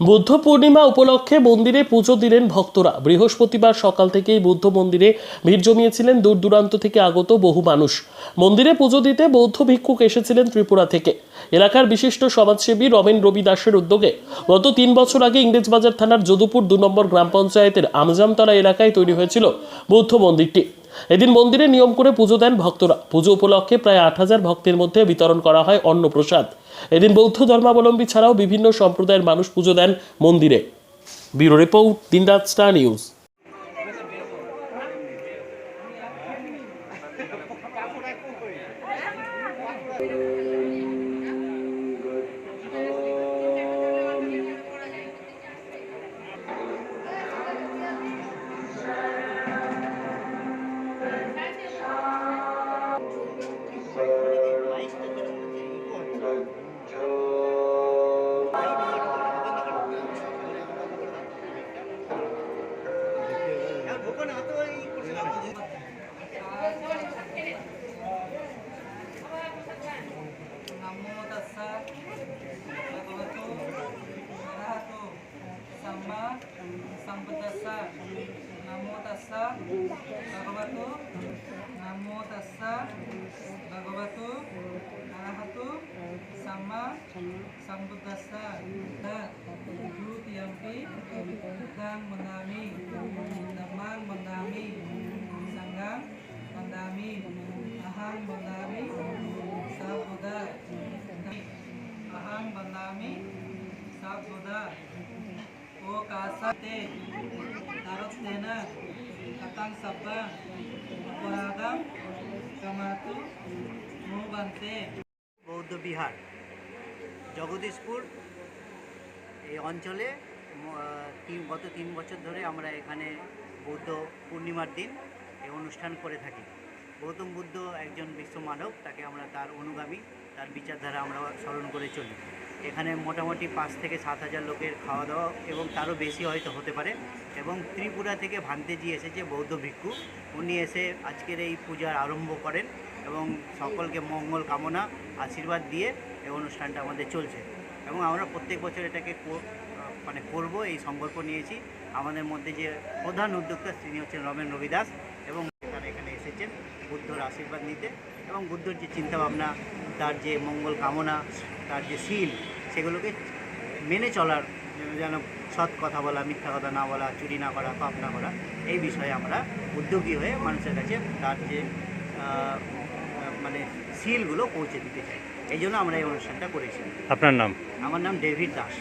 বুদ্ধ পূর্ণিমা উপলক্ষে মন্দিরে পুজো দিলেন ভক্তরা। বৃহস্পতিবার সকাল থেকেই বুদ্ধ মন্দিরে ভিড় জমিয়েছিলেন দূর দূরান্ত থেকে আগত বহু মানুষ। মন্দিরে পুজো দিতে বৌদ্ধ ভিক্ষুক এসেছিলেন ত্রিপুরা থেকে। এলাকার বিশিষ্ট সমাজসেবী রমেন রবি দাসের উদ্যোগে গত তিন বছর আগে ইংরেজবাজার থানার যদুপুর দু নম্বর গ্রাম পঞ্চায়েতের আমজামতলা এলাকায় তৈরি হয়েছিল বৌদ্ধ মন্দিরটি। এদিন মন্দিরে নিয়ম করে পুজো দেন ভক্তরা। পুজো উপলক্ষে প্রায় আট হাজার ভক্তের মধ্যে বিতরণ করা হয় অন্নপ্রসাদ। এদিন বৌদ্ধ ধর্মাবলম্বী ছাড়াও বিভিন্ন সম্প্রদায়ের মানুষ পুজো দেন মন্দিরে। ব্যুরো রিপোর্ট দিনরাত star news. samputassa namo tassa bhagavato. Namo tassa bhagavato. Sambutasa Dak Ju Tiampi Kang Menami Demang Menami Sanggang Menami Ahang Menami Sabuda Ahang Menami Sabuda O oh, Kasate Tarot Tenak Katang Sabah Apuradam Kamatu Mubante. Bodo Bihar. Jagdishpur. এই অঞ্চলে তিন, গত তিন বছর ধরে আমরা এখানে বৌদ্ধ পূর্ণিমার দিন এই অনুষ্ঠান করে থাকি। গৌতম বুদ্ধ একজন বিশ্ব মানব, তাকে আমরা তার অনুগামী, তার বিচারধারা আমরা স্মরণ করে চলি। এখানে মোটামুটি পাঁচ থেকে সাত হাজার লোকের খাওয়া দাওয়া এবং তারও বেশি হয়তো হতে পারে এবং ত্রিপুরা থেকে ভান্তেজি এসেছে বৌদ্ধ ভিক্ষু। উনি এসে আজকের এই পূজার আরম্ভ করেন। এবং সকলকে মঙ্গল কামনা, আশীর্বাদ দিয়ে এই অনুষ্ঠানটা আমাদের চলছে। এবং আমরা প্রত্যেক বছর এটাকে মানে করব, এই সংকল্প নিয়েছি। আমাদের মধ্যে যে প্রধান উদ্যোক্তা তিনি হচ্ছেন রমেন রবি দাস এবং তারা এখানে এসেছেন বুদ্ধর আশীর্বাদ নিতে এবং বুদ্ধর যে চিন্তাভাবনা, তার যে মঙ্গল কামনা, তার যে শীল, সেগুলোকে মেনে চলার, যেন সৎ কথা বলা, মিথ্যা কথা না বলা, চুরি না করা, পাপ না করা, এই বিষয়ে আমরা উদ্যোগী হয়ে মানুষের কাছে তার যে মানে সিলগুলো পৌঁছে দিতে চাই। এই জন্য আমরা এই অনুষ্ঠানটা করেছি। আপনার নাম? আমার নাম ডেভিড দাস।